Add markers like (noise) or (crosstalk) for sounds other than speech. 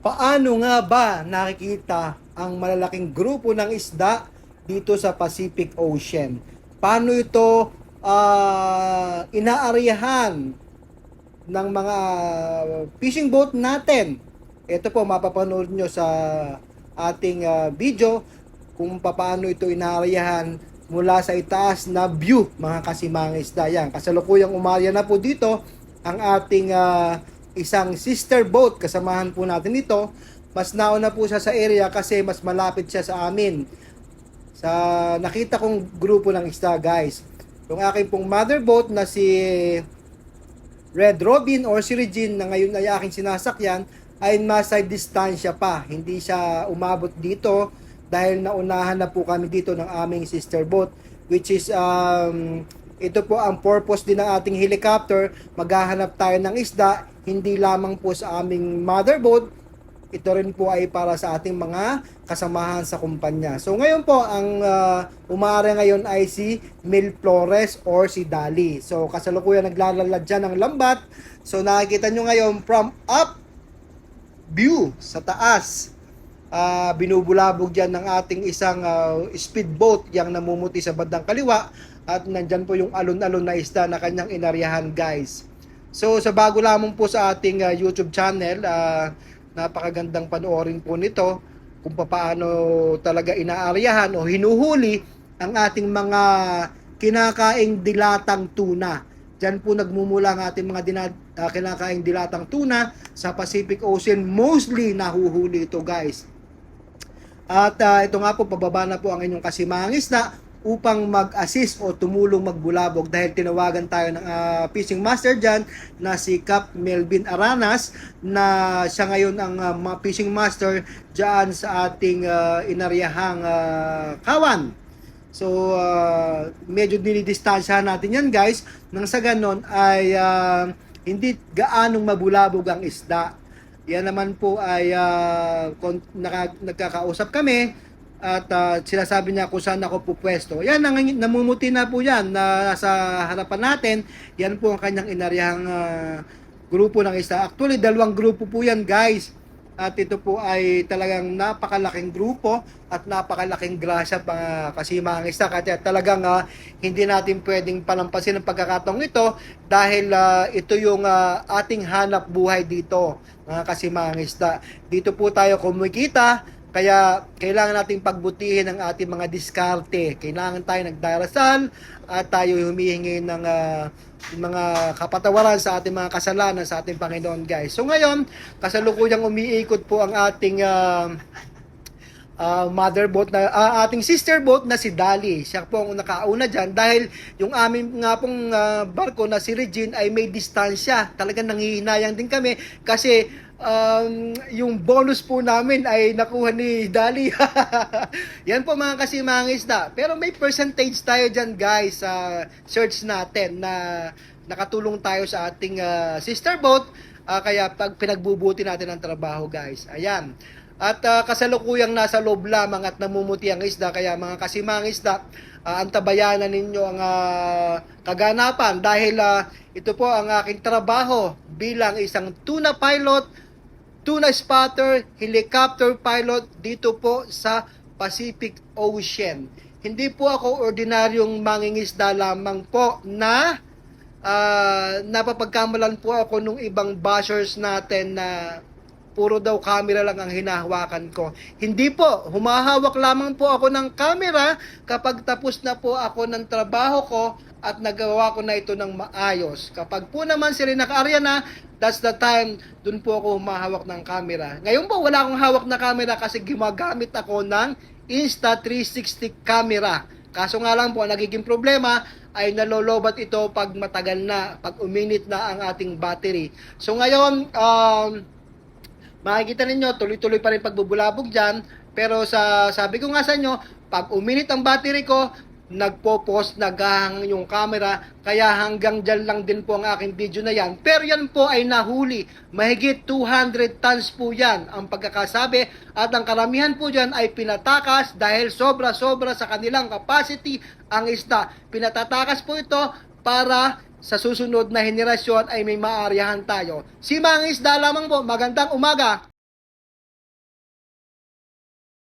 Paano nga ba nakikita ang malalaking grupo ng isda dito sa Pacific Ocean? Paano ito ah, inaariyahan ng mga fishing boat natin? Ito po mapapanood nyo sa ating ah, video kung paano ito inaariyahan mula sa itaas na view mga kasimang isda yan. Kasalukuyang umarya na po dito ang ating ah, isang sister boat. Kasamahan po natin ito. Mas nauna po siya sa area kasi mas malapit siya sa amin. Sa nakita kong grupo ng isda guys. Yung aking pong mother boat na si Red Robin or si Regine na ngayon ay aking sinasakyan ay nasa distansya pa. Hindi siya umabot dito dahil naunahan na po kami dito ng aming sister boat which is um, ito po ang purpose din ng ating helicopter maghahanap tayo ng isda hindi lamang po sa aming mother boat ito rin po ay para sa ating mga kasamahan sa kumpanya. So ngayon po ang uh, umaara ngayon ay si Mil Flores or si Dali. So kasalukuyan naglalala dyan ng lambat. So nakikita nyo ngayon from up view sa taas. Ah, binubulabog dyan ng ating isang ah, speedboat yang namumuti sa bandang kaliwa at nandyan po yung alon-alon na isda na kanyang inaryahan guys. So sa bago lamang po sa ating ah, YouTube channel, ah, napakagandang panoorin po nito kung paano talaga inaaryahan o hinuhuli ang ating mga kinakaing dilatang tuna. Diyan po nagmumula ang ating mga dina, ah, kinakaing dilatang tuna sa Pacific Ocean. Mostly nahuhuli ito guys. At ah, ito nga po, pababa na po ang inyong kasimangis na upang mag-assist o tumulong magbulabog dahil tinawagan tayo ng ah, fishing master dyan na si Cap Melvin Aranas na siya ngayon ang ma- fishing master dyan sa ating ah, inaryahang ah, kawan. So, ah, medyo dinidistansya natin yan guys nang sa ganon ay ah, hindi gaanong mabulabog ang isda. Yan naman po ay kon- naka- nagkakausap kami at ah, sinasabi niya kung saan ako pupwesto. Yan, nang, namumuti na po yan na nasa harapan natin. Yan po ang kanyang inaryahang ah, grupo ng isda. Actually, dalawang grupo po yan guys. At ito po ay talagang napakalaking grupo at napakalaking grasya pa kasi mga isda. Kaya talagang ah, hindi natin pwedeng palampasin ang pagkakataong ito dahil ah, ito yung ah, ating hanap buhay dito mga kasimang isda. Dito po tayo kumikita kaya kailangan nating pagbutihin ang ating mga diskarte. Kailangan tayo nagdarasal at tayo humihingi ng ah, mga kapatawaran sa ating mga kasalanan sa ating Panginoon guys. So ngayon, kasalukuyang umiikot po ang ating ah, ah, mother boat na ah, ating sister boat na si Dali. Siya po ang nakauna diyan dahil yung aming nga pong ah, barko na si Regine ay may distansya. Talagang nangihinayang din kami kasi um, yung bonus po namin ay nakuha ni Dali. (laughs) Yan po mga kasi mga isda. Pero may percentage tayo dyan guys sa search natin na nakatulong tayo sa ating ah, sister boat. Ah, kaya pag pinagbubuti natin ang trabaho guys. Ayan. At ah, kasalukuyang nasa loob lamang at namumuti ang isda. Kaya mga kasimang isda, ah, antabayanan ninyo ang ah, kaganapan dahil ah, ito po ang aking trabaho bilang isang tuna pilot, tuna spotter, helicopter pilot dito po sa Pacific Ocean. Hindi po ako ordinaryong mangingisda lamang po na ah, napapagkamalan po ako nung ibang bashers natin na puro daw camera lang ang hinahawakan ko. Hindi po, humahawak lamang po ako ng camera kapag tapos na po ako ng trabaho ko at nagawa ko na ito ng maayos. Kapag po naman sila naka-area na, that's the time dun po ako humahawak ng camera. Ngayon po, wala akong hawak na camera kasi gumagamit ako ng Insta360 camera. Kaso nga lang po, ang nagiging problema ay nalolobat ito pag matagal na, pag uminit na ang ating battery. So ngayon, um, makikita ninyo, tuloy-tuloy pa rin pagbubulabog dyan. Pero sa sabi ko nga sa inyo, pag uminit ang battery ko, nagpo-post, naghahang yung camera, kaya hanggang dyan lang din po ang aking video na yan. Pero yan po ay nahuli. Mahigit 200 tons po yan ang pagkakasabi at ang karamihan po dyan ay pinatakas dahil sobra-sobra sa kanilang capacity ang isda. Pinatatakas po ito para sa susunod na henerasyon ay may maaryahan tayo. Si Mga Isda lamang po, magandang umaga!